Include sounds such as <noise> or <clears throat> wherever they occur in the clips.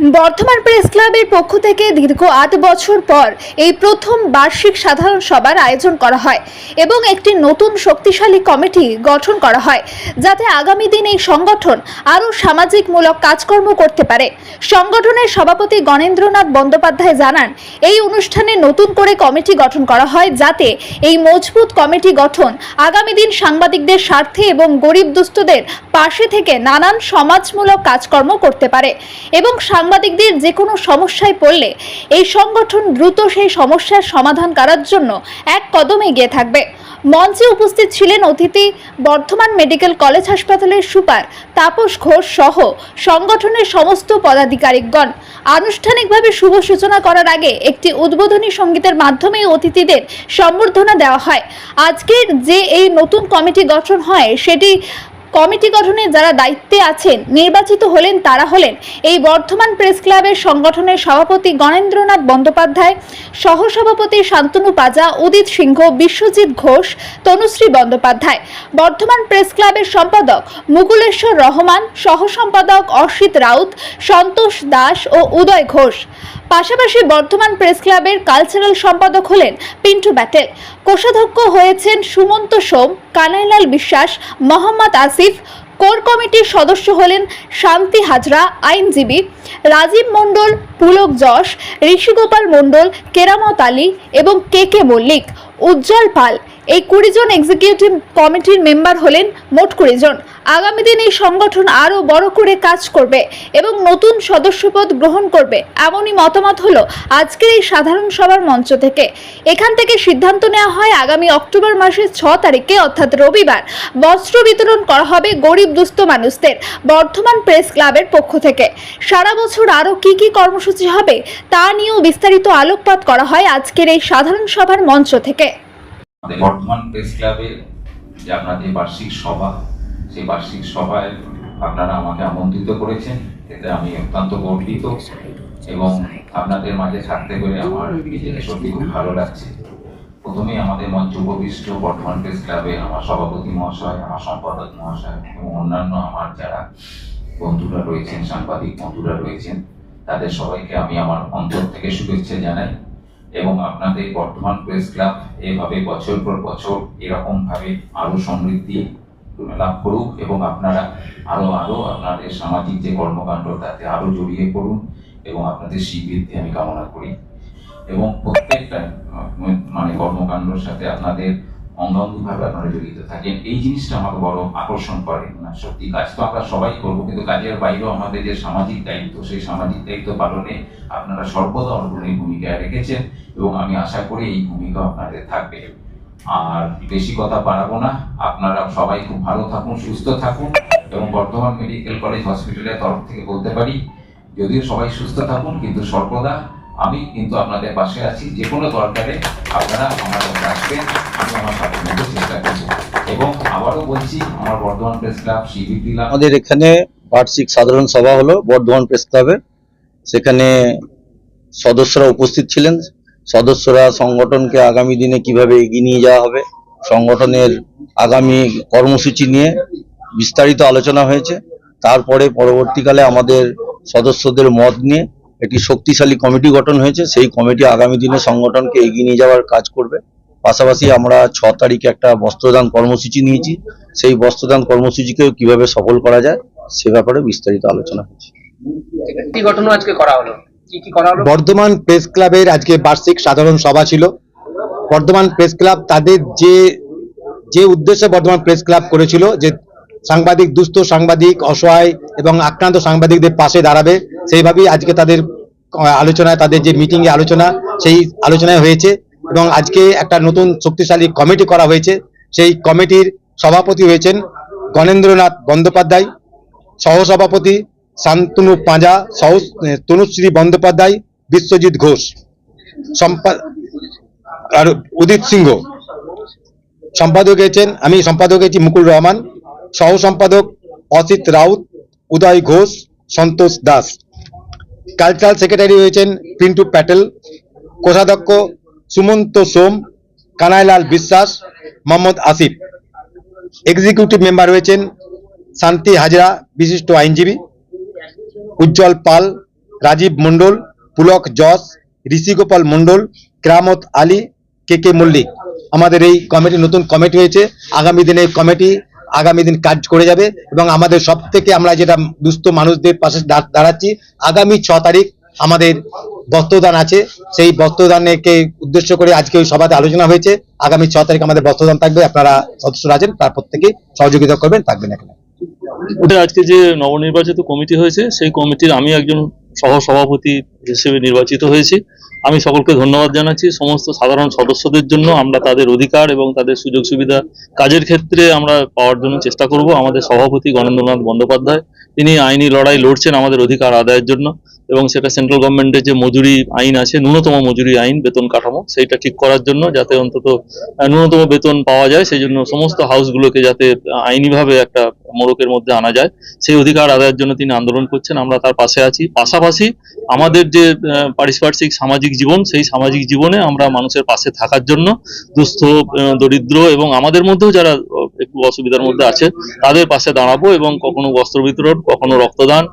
Bardhaman press ক্লাবের পক্ষ থেকে দীর্ঘ আট বছর পর এই প্রথম বার্ষিক সাধারণ সভার আয়োজন করা হয় এবং একটি নতুন শক্তিশালী কমিটি গঠন করা হয়, যাতে আগামী দিন এই সংগঠন আরও সামাজিকমূলক কাজকর্ম করতে পারে। সংগঠনের সভাপতি গণেন্দ্রনাথ বন্দ্যোপাধ্যায় জানান, এই অনুষ্ঠানে নতুন করে কমিটি গঠন করা হয় যাতে এই মজবুত কমিটি গঠন আগামী দিন সাংবাদিকদের স্বার্থে এবং গরিব দুস্থদের পাশে থেকে নানান সমাজমূলক কাজকর্ম করতে পারে এবং সাংবাদিকদের যে কোনো সমস্যায় পড়লে এই সংগঠন দ্রুত সেই সমস্যার সমাধান করার জন্য এক কদম এগিয়ে থাকবে। মঞ্চে উপস্থিত ছিলেন অতিথি বর্ধমান মেডিকেল কলেজ হাসপাতালের সুপার তাপস ঘোষ সহ সংগঠনের সমস্ত পদাধিকারিকগণ। আনুষ্ঠানিকভাবে শুভ সূচনা করার আগে একটি উদ্বোধনী সঙ্গীতের মাধ্যমে অতিথিদের সম্বর্ধনা দেওয়া হয়। আজকের যে এই নতুন কমিটি গঠন হয়, সেটি কমিটি গঠনে যারা দায়িত্বে আছেন, নির্বাচিত হলেন তারা হলেন এই বর্ধমান প্রেস ক্লাবের সংগঠনের সভাপতি গণেন্দ্রনাথ বন্দ্যোপাধ্যায়, সহসভাপতি শান্তনু পাজা, উদিত সিংহ, বিশ্বজিৎ ঘোষ, তনুশ্রী বন্দ্যোপাধ্যায়। বর্ধমান প্রেস ক্লাবের সম্পাদক মুকুলেশ্বর রহমান সহ সম্পাদক অসিত রাউত, সন্তোষ দাস ও উদয় ঘোষ। পাশাপাশি বর্ধমান প্রেস ক্লাবের কালচারাল সম্পাদক হলেন পিন্টু ব্যাটেল। কোষাধ্যক্ষ হয়েছেন সুমন্ত সোম, কানাইলাল বিশ্বাস, মোহাম্মদ আসিফ, কোর কমিটির সদস্য হলেন শান্তি হাজরা, আইনজীবী রাজীব মণ্ডল, পুলক যশ, ঋষিগোপাল মণ্ডল, কেরামত আলী এবং কে কে মল্লিক, উজ্জ্বল পাল। এই কুড়ি জন এক্সিকিউটিভ কমিটির মেম্বার হলেন মোট কুড়ি জন। আগামী দিন এই সংগঠন আরও বড় করে কাজ করবে এবং নতুন সদস্যপদ গ্রহণ করবে এমনই মতামত হলো আজকের এই সাধারণ সভার মঞ্চ থেকে। এখান থেকে সিদ্ধান্ত নেওয়া হয় আগামী অক্টোবর মাসের ছ তারিখে, অর্থাৎ রবিবার, বস্ত্র বিতরণ করা হবে গরিব দুস্থ মানুষদের বর্ধমান প্রেস ক্লাবের পক্ষ থেকে। সারা বছর আরও কি কি কর্মসূচি হবে তা নিয়েও বিস্তারিত আলোকপাত করা হয় আজকের এই সাধারণ সভার মঞ্চ থেকে। আমাদের বর্তমান প্রেস ক্লাবে যে আপনাদের বার্ষিক সভা, সেই বার্ষিক সভায় আপনারা আমাকে আমন্ত্রিত করেছেন। এতে আমি অত্যন্ত গর্বিত এবং আপনাদের মাঝে থাকতে পেরে আমার নিজেকে সত্যি খুব ভালো লাগছে। প্রথমেই আমাদের মঞ্চ উপবিষ্ট বর্তমান প্রেস ক্লাবে আমার সভাপতি মহাশয়, আমার সম্পাদক মহাশয় এবং অন্যান্য আমার যারা বন্ধুরা রয়েছেন, সাংবাদিক বন্ধুরা রয়েছেন, তাদের সবাইকে আমি আমার অন্তর থেকে শুভেচ্ছা জানাই। এবং আপনাদের বর্তমান প্রেস ক্লাব এভাবে বছর পর বছর এরকম ভাবে আরও সমৃদ্ধি লাভ করুক এবং আপনারা আরও আরও আপনাদের সামাজিক যে কর্মকাণ্ড, তাতে আরও জড়িয়ে পড়ুন এবং আপনাদের শ্রীবৃদ্ধি আমি কামনা করি। এবং প্রত্যেকটা মানে কর্মকাণ্ডর সাথে আপনাদের অঙ্গাঙ্গিভাবে আপনারা জড়িত থাকেন, এই জিনিসটা আমাকে বড় আকর্ষণ করে না সত্যি কাজ। তো আমরা সবাই করব, কিন্তু কাজের বাইরেও আমাদের যে সামাজিক দায়িত্ব, সেই সামাজিক দায়িত্ব পালনে আপনারা সর্বদা অগ্রণী ভূমিকায় রেখেছেন এবং আমি আশা করি এই ভূমিকা আপনাদের থাকবে। আর বেশি কথা বাড়াবো না, আপনারা সবাই খুব ভালো থাকুন, সুস্থ থাকুন এবং বর্ধমান মেডিকেল কলেজ হসপিটালের তরফ থেকে বলতে পারি, যদিও সবাই সুস্থ থাকুন, কিন্তু সর্বদা আমি কিন্তু আপনাদের পাশে আছি, যে কোনো দরকারে আপনারা আমার কাছে আসবেন, আমি আমার সাথে মতো চেষ্টা করব। এবং আবারও বলছি, আমার বর্ধমান প্রেস ক্লাব, শিবির দিলাম। আমাদের এখানে বার্ষিক সাধারণ সভা হলো, বর্ধমান প্রেস ক্লাবে সেখানে সদস্যরা উপস্থিত ছিলেন। সদস্যরা সংগঠনকে আগামী দিনে কীভাবে এগিয়ে নিয়ে যাওয়া হবে, সংগঠনের আগামী কর্মসূচি নিয়ে বিস্তারিত আলোচনা হয়েছে। তারপরে পরবর্তীকালে আমাদের সদস্যদের মত নিয়ে একটি শক্তিশালী কমিটি গঠন হয়েছে সেই কমিটি আগামী দিনে সংগঠনকে এগিয়ে নিয়ে যাওয়ার কাজ করবে। পাশাপাশি আমরা ছ তারিখে একটা বস্ত্রদান কর্মসূচি নিয়েছি। সেই বস্ত্রদান কর্মসূচিকেও কীভাবে সফল করা যায় সে ব্যাপারে বিস্তারিত আলোচনা হচ্ছে কি ঘটনা আজকে করা হলো? কি কি করা হলো? বর্ধমান প্রেস ক্লাবের আজকে বার্ষিক সাধারণ সভা ছিল। বর্ধমান প্রেস ক্লাব তাদের যে যে উদ্দেশ্যে বর্ধমান প্রেস ক্লাব করেছিল যে সাংবাদিক, দুস্থ সাংবাদিক, অসহায় এবং আক্রান্ত সাংবাদিকদের পাশে দাঁড়াবে। সেইভাবেই আজকে তাদের আলোচনায়, তাদের যে মিটিং এ আলোচনা, সেই আলোচনায় হয়েছে এবং আজকে একটা নতুন শক্তিশালী কমিটি করা হয়েছে। সেই কমিটির সভাপতি হয়েছেন গণেন্দ্রনাথ বন্দ্যোপাধ্যায়, সহসভাপতি শান্তনু পাঁজা, সহ, তনুশ্রী বন্দ্যোপাধ্যায়, বিশ্বজিৎ ঘোষ আর উদিত সিংহ। সম্পাদক হয়েছেন, আমি সম্পাদক হয়েছি মুকুল রহমান। সহ সম্পাদক অসিত রাউত, উদয় ঘোষ, সন্তোষ দাস। কালচারাল সেক্রেটারি হয়েছেন পিন্টু প্যাটেল, কোষাধ্যক্ষ সুমন্ত সোম, কানাইলাল বিশ্বাস, মোহাম্মদ আসিফ। এক্সিকিউটিভ মেম্বার হয়েছেন শান্তি হাজরা, বিশিষ্ট আইনজীবী। উজ্জ্বল পাল, রাজীব মণ্ডল, পুলক যশ, ঋষিগোপাল মণ্ডল, কেরামত আলী, কে কে মল্লিক। আমাদের এই কমিটি, নতুন কমিটি হয়েছে। আগামী দিনে এই কমিটি আগামী দিন কাজ করে যাবে এবং আমাদের সব থেকে আমরা যেটা দুস্থ মানুষদের পাশে দাঁড়াচ্ছি, আগামী ছ তারিখ আমাদের বস্ত্রদান আছে। সেই বস্ত্রদানকে উদ্দেশ্য করে আজকে ওই সভাতে আলোচনা হয়েছে। আগামী ছ তারিখ আমাদের বস্ত্রদান থাকবে। আপনারা সদস্যরা আছেন, তার প্রত্যেকে সহযোগিতা করবেন, থাকবেন এখানে। আজকে যে নবনির্বাচিত কমিটি হয়েছে, সেই কমিটির আমি একজন সহ সভাপতি হিসেবে নির্বাচিত হয়েছি। আমি সকলকে ধন্যবাদ জানাচ্ছি। সমস্ত সাধারণ সদস্যদের জন্য আমরা তাদের অধিকার এবং তাদের সুযোগ সুবিধা কাজের ক্ষেত্রে আমরা পাওয়ার জন্য চেষ্টা করব। আমাদের সভাপতি গণেন্দ্রনাথ বন্দ্যোপাধ্যায়, তিনি আইনি লড়াই লড়ছেন আমাদের অধিকার আদায়ের জন্য এবং সেটা সেন্ট্রাল গভর্নমেন্টের যে মজুরি আইন আছে, ন্যূনতম মজুরি আইন, বেতন কাঠামো, সেইটা ঠিক করার জন্য যাতে অন্তত ন্যূনতম বেতন পাওয়া যায়, সেই জন্য সমস্ত হাউসগুলোকে যাতে আইনিভাবে একটা মোড়কের মধ্যে আনা যায়। সেই অধিকার আদায়ের জন্য তিনি আন্দোলন করছেন। আমরা তার পাশে আছি। পাশাপাশি আমাদের যে পারিপার্শ্বিক সামাজিক জীবন, সেই সামাজিক জীবনে আমরা মানুষের পাশে থাকার জন্য দুস্থ দরিদ্র এবং আমাদের মধ্যেও যারা একটু অসুবিধার মধ্যে আছে, তাদের পাশে দাঁড়াবো এবং কখনো বস্ত্র বিতরণ, কখনো রক্তদান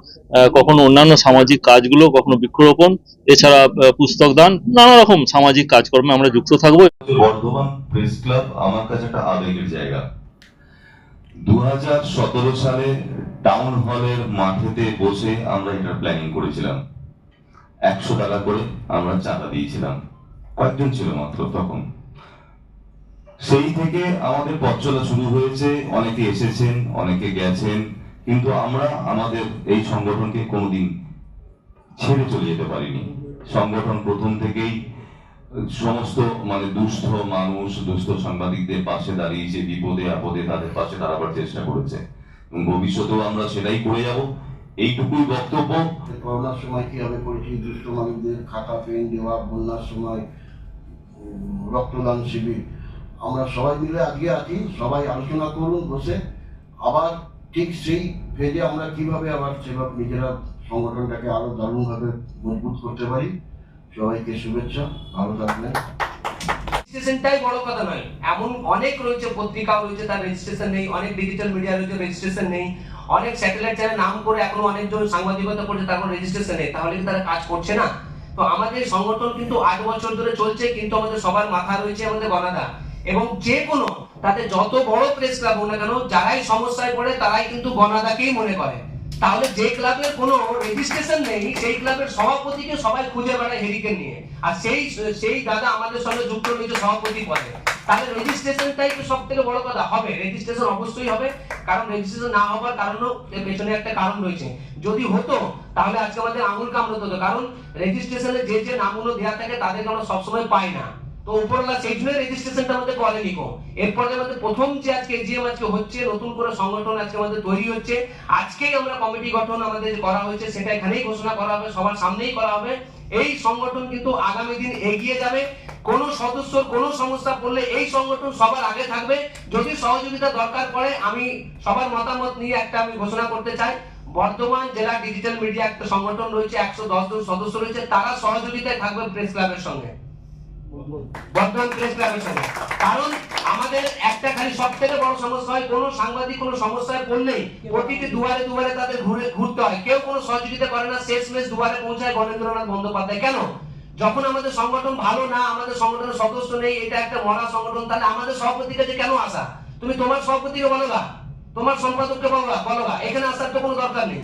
কখনো অন্যান্য সামাজিক কাজগুলো, কখনো বৃক্ষরোপণ, এছাড়া পুস্তক দান, নানা রকম সামাজিক কাজকর্মে আমরা যুক্ত থাকব। বর্ধমান প্রেস ক্লাব আমার কাছে একটা আবেগের জায়গা। দু হাজার সতেরো সালে টাউন হলের মাঠেতে বসে আমরা এটা প্ল্যানিং করেছিলাম। একশো টাকা করে আমরা চাঁদা দিয়েছিলাম। কয়েকজন ছিল মাত্র তখন। সেই থেকে আমাদের পথ চলা শুরু হয়েছে, অনেকে এসেছেন, অনেকে গেছেন, কিন্তু আমরা আমাদের এই সংগঠনকে কোনোদিন ছেড়ে চলে যেতে পারিনি। সংগঠন প্রথম থেকেই সমস্ত মানে দুস্থ মানুষ, দুস্থ সাংবাদিকদের পাশে দাঁড়িয়েছে বিপদে, আপদে তাদের পাশে দাঁড়াবার চেষ্টা করেছে। ভবিষ্যতেও আমরা সেটাই করে যাব। এইটুকুই বক্তব্য। করোনার সময় কীভাবে করেছি? দুষ্ট মানুষদের খাতা, পেন, দেওয়া, বন্যার সময় রক্তদান শিবির। আমরা সবাই মিলে আজকে আছি। সবাই আলোচনা করুন, বসে। আবার ঠিক সেই ফেজে আমরা কীভাবে আবার সেভাবে নিজেরা সংগঠনটাকে আরও দারুণভাবে মজবুত করতে পারি? সবাইকে শুভেচ্ছা, ভালো থাকবেন। রেজিস্ট্রেশনটাই বড় কথা নয়। এমন অনেক রয়েছে পত্রিকাও রয়েছে, তার রেজিস্ট্রেশন নেই, অনেক ডিজিটাল মিডিয়া রয়েছে রেজিস্ট্রেশন নেই। অনেক স্যাটেলাইট চ্যানেল নাম করে এখনও অনেকজন সাংবাদিকতা করছে তার কোনো রেজিস্ট্রেশন নেই। তাহলে কি তারা কাজ করছে না? তো আমাদের সংগঠন কিন্তু আট বছর ধরে চলছে, কিন্তু আমাদের সবার মাথা রয়েছে আমাদের গণাদা এবং যে কোনো, তাতে যত বড় প্রেস ক্লাব হোক না কেন, যারাই সমস্যায় পড়ে, তারাই কিন্তু গণাদাকেই মনে করে। তাহলে যে ক্লাবের কোনো রেজিস্ট্রেশন নেই, সেই ক্লাবের সভাপতিকে সবাই খুঁজে বেড়ায় হেরিকেন নিয়ে। আর সেই সেই দাদা আমাদের সঙ্গে যুক্ত রয়েছে সভাপতি পদে। তাহলে রেজিস্ট্রেশনটাই তো সব থেকে বড় কথা। হবে রেজিস্ট্রেশন অবশ্যই হবে। কারণ রেজিস্ট্রেশন না হওয়ার কারণও এর পেছনে একটা কারণ রয়েছে। যদি হতো, তাহলে আজকে আমাদের আঙুল কামড়তে হতো কারণ রেজিস্ট্রেশনে যে যে নামগুলো দেওয়া থাকে, তাদেরকে আমরা সবসময় পাই না। তো উপরলা সেই জন্য রেজিস্ট্রেশনটা আমাদের করেনি কো এরপরে আমাদের প্রথম যে আজকে এজিএম আজকে হচ্ছে, নতুন করে সংগঠন আজকে আমাদের তৈরি হচ্ছে, আজকেই আমরা কমিটি গঠন আমাদের করা হয়েছে, সেটা এখানেই ঘোষণা করা হবে, সবার সামনেই করা হবে। এই সংগঠন কিন্তু আগামী দিন এগিয়ে যাবে। কোন সদস্য, কোন সমস্যা পড়লে এই সংগঠন সবার আগে থাকবে। যদি সহযোগিতা দরকার পড়ে, আমি সবার মতামত নিয়ে একটা আমি ঘোষণা করতে চাই। বর্ধমান জেলা ডিজিটাল মিডিয়া একটা সংগঠন রয়েছে, একশো দশ জন সদস্য রয়েছে, তারা সহযোগিতায় থাকবে প্রেস ক্লাবের সঙ্গে। আমাদের একটা খালি সব থেকে বড় সমস্যা হয়, কোনো সাংবাদিক দুয়ারে দুয়ারে তাদের ঘুরে ঘুরতে হয়। কেউ কোনো সহযোগিতা করে না দুয়ারে পৌঁছায় বন্দ্যোপাধ্যায়। কেন? যখন আমাদের সংগঠন ভালো না, আমাদের সংগঠনের সদস্য নেই, এটা একটা সংগঠন, তাহলে আমাদের কেন আসা? তুমি তোমার সভাপতিকে বলো গা তোমার সম্পাদককে বলো গা বলো গা এখানে আসার তো কোনো দরকার নেই।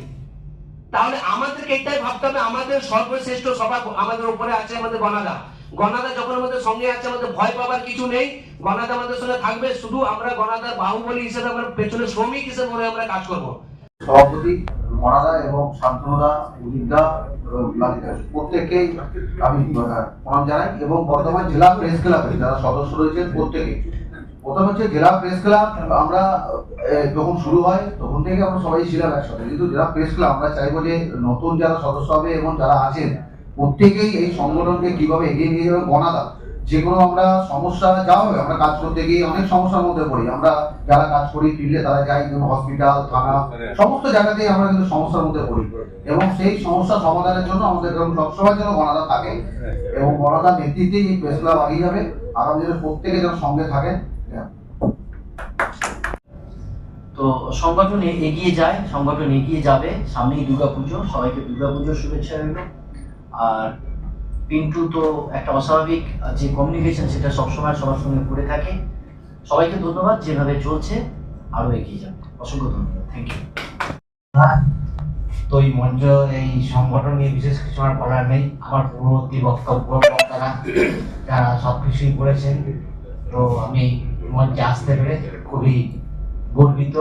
তাহলে আমাদেরকে এটাই ভাবতে হবে, আমাদের সর্বশ্রেষ্ঠ সভা আমাদের উপরে আছে, আমাদের গণাদা গণাদা যখন আমাদের সঙ্গে আছে, আমাদের ভয় পাবার কিছু নেই। গণাদা আমাদের সঙ্গে থাকবে, শুধু আমরা গণাদার বাহুবলী হিসেবে, আমরা পেছনে শ্রমিক হিসেবে আমরা কাজ করব। সভাপতি মনাদা এবং শান্তনুদা উদিতদা লালিদা প্রত্যেককেই আমি প্রণাম জানাই এবং বর্ধমান জেলা প্রেস ক্লাবের যারা সদস্য রয়েছেন প্রত্যেকে প্রথম হচ্ছে জেলা প্রেস ক্লাব, আমরা যখন শুরু হয়, তখন থেকে আমরা সবাই ছিলাম একসাথে। কিন্তু জেলা প্রেস ক্লাব, আমরা চাইব যে নতুন যারা সদস্য হবে এবং যারা আছেন প্রত্যেকেই এই সংগঠনকে কীভাবে এগিয়ে নিয়ে যাবে গণাদা যে কোনো আমরা সমস্যা যা হবে, আমরা কাজ করতে গিয়ে অনেক সমস্যার মধ্যে পড়ি। আমরা যারা কাজ করি, ফিল্ডে তারা যাই, যেমন হসপিটাল থানা, সমস্ত জায়গাতেই আমরা কিন্তু সমস্যার মধ্যে পড়ি। এবং সেই সমস্যা সমাধানের জন্য আমাদের এরকম সবসময় যেন গণাদা থাকে। এবং গণাদার নেতৃত্বেই এই প্রেস ক্লাব আগিয়ে যাবে। আগামী দিনে প্রত্যেকে যেন সঙ্গে থাকেন। তো সংগঠন এগিয়ে যায়, সংগঠন এগিয়ে যাবে। সামনেই দুর্গাপুজো। সবাইকে দুর্গাপুজোর শুভেচ্ছা রইল। আর পিন্টু তো একটা অস্বাভাবিক যে কমিউনিকেশন সেটা সবসময় সবার সঙ্গে করে থাকে। সবাইকে ধন্যবাদ, যেভাবে চলছে আরও এগিয়ে যাবে। অসংখ্য ধন্যবাদ। থ্যাংক ইউ তো এই মঞ্চ, এই সংগঠন নিয়ে বিশেষ কিছু আমার বলার নেই। আমার পূর্ববর্তী বক্তব্য, বক্তারা, যারা সব কিছুই করেছেন, তো আমি মঞ্চে আসতে পেরে খুবই গর্বিত।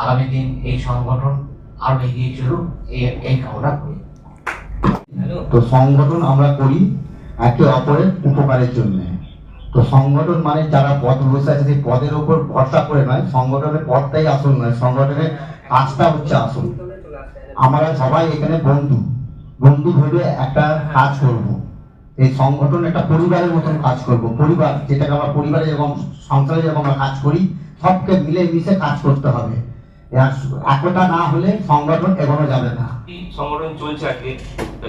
আগামী দিন এই সংগঠন আরও এগিয়ে চলুক, এই এই কামনা করি। তো সংগঠন আমরা করি একে অপরের উপকারের জন্য। তো সংগঠন মানে যারা পদ বসে আছে, সেই পদের উপর ভরসা করে নয়, সংগঠনের পদটাই আসল নয়, সংগঠনের কাজটা হচ্ছে আসল। আমরা সবাই এখানে বন্ধু। বন্ধু ভেবে একটা কাজ করব। এই সংগঠন একটা পরিবারের মতন কাজ করব। পরিবার, যেটাকে আমরা পরিবারে যেরকম সংসারে যেরকম আমরা কাজ করি, সবকে মিলে মিশে কাজ করতে হবে। একতা না হলে সংগঠন এগোনো যাবে না। সংগঠন চলছে আজকে?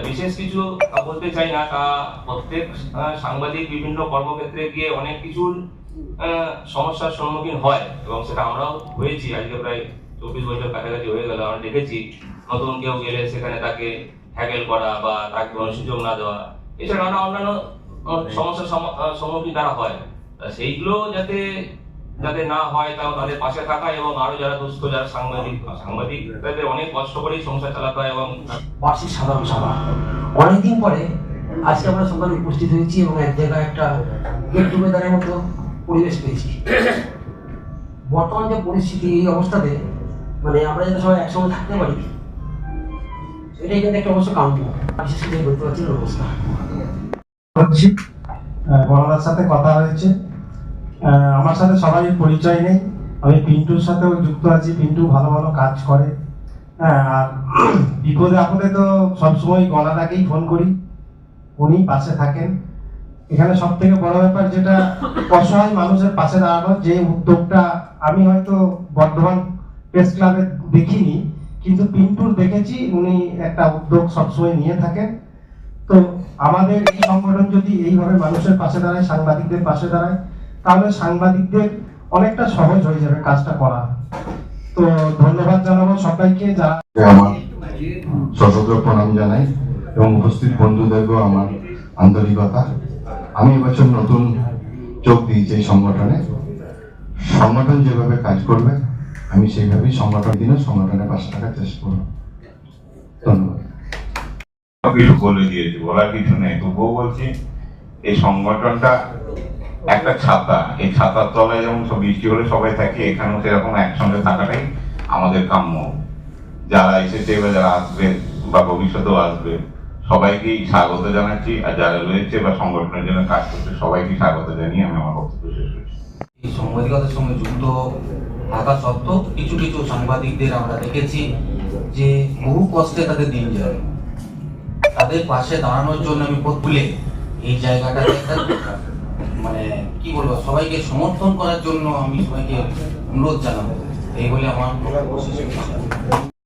বিশেষ কিছু বলতে চাই না প্রত্যেক সাংবাদিক বিভিন্ন কর্মক্ষেত্রে গিয়ে অনেক কিছুর সমস্যার সম্মুখীন হয় এবং সেটা আমরাও হয়েছি। আজকে প্রায় চব্বিশ বছর কাছাকাছি হয়ে গেল, আমরা দেখেছি নতুন কেউ গেলে সেখানে তাকে হ্যাকেল করা বা তাকে কোনো সুযোগ না দেওয়া। এছাড়া অন্যান্য সমস্যার সম্মুখীন তারা হয়। সেইগুলো যাতে যাতে না হয় তাও তাদের পাশে থাকা এবং আরও যারা দুস্থ যারা সাংবাদিক সাংবাদিক তাদের অনেক কষ্ট করেই সংসার চালাতে হয় এবং বার্ষিক সাধারণ সভা। অনেকদিন পরে আজকে আমরা সকালে উপস্থিত হয়েছি এবং এক জায়গায় একটা গেট টুগেদারের মতো পরিবেশ পেয়েছি। বর্তমান যে পরিস্থিতি এই অবস্থাতে মানে আমরা যাতে সবাই একসঙ্গে থাকতে পারি এটাই কিন্তু একটা অবশ্য কাম্য। বিশেষ করে বলতে পারছি নমস্কার। বড়দার সাথে কথা হয়েছে। আমার সাথে সবাই পরিচয় নেই। আমি পিন্টুর সাথেও যুক্ত আছি। পিন্টু ভালো ভালো কাজ করে। হ্যাঁ আর <clears throat> বিপদে আপদে তো সবসময় গলাটাকেই ফোন করি। উনি পাশে থাকেন। এখানে সব থেকে বড় ব্যাপার যেটা, অসহায় মানুষের পাশে দাঁড়ানো যে উদ্যোগটা আমি হয়তো বর্ধমান প্রেস ক্লাবে দেখিনি, কিন্তু পিন্টুর দেখেছি, উনি একটা উদ্যোগ সবসময় নিয়ে থাকেন। তো আমাদের এই সংগঠন যদি এইভাবে মানুষের পাশে দাঁড়ায়, সাংবাদিকদের পাশে দাঁড়ায় তাহলে সাংবাদিকদের অনেকটা সহজ হয়ে যাবে কাজটা করা। তো ধন্যবাদ জানাব সবাইকে যারা আমার সশস্ত্র প্রণাম জানাই এবং উপস্থিত বন্ধুদেরকেও আমার আন্তরিকতা। আমি এবছর নতুন যোগ দিয়েছি এই সংগঠনে। সংগঠন যেভাবে কাজ করবে আমি সেইভাবেই সংগঠন দিনে সংগঠনের পাশে থাকার চেষ্টা করব। ধন্যবাদ। কিছু বলে দিয়েছি বলার কিছু নেই। তবুও বলছি এই সংগঠনটা একটা ছাতা এই ছাতার তলায় যেমন সব বৃষ্টি হলে সবাই থাকে, এখানেও সেরকম একসঙ্গে থাকাটাই আমাদের কাম্য। যারা এসেছে বা যারা আসবে বা ভবিষ্যতেও আসবে, সবাইকেই স্বাগত জানাচ্ছি, আর যারা রয়েছে বা সংগঠনের জন্য কাজ করছে, সবাইকে স্বাগত জানিয়ে আমি আমার বক্তব্য শেষ করছি। এই সাংবাদিকতার সঙ্গে যুক্ত থাকা সত্ত্বেও কিছু কিছু সাংবাদিকদের আমরা দেখেছি যে বহু কষ্টে তাদের দিন যায়। তাদের পাশে দাঁড়ানোর জন্য আমি তুলে এই জায়গাটাতে একটা মানে কি বলব সবাইকে সমর্থন করার জন্য আমি সবাইকে অনুরোধ জানাব এই বলে আমার।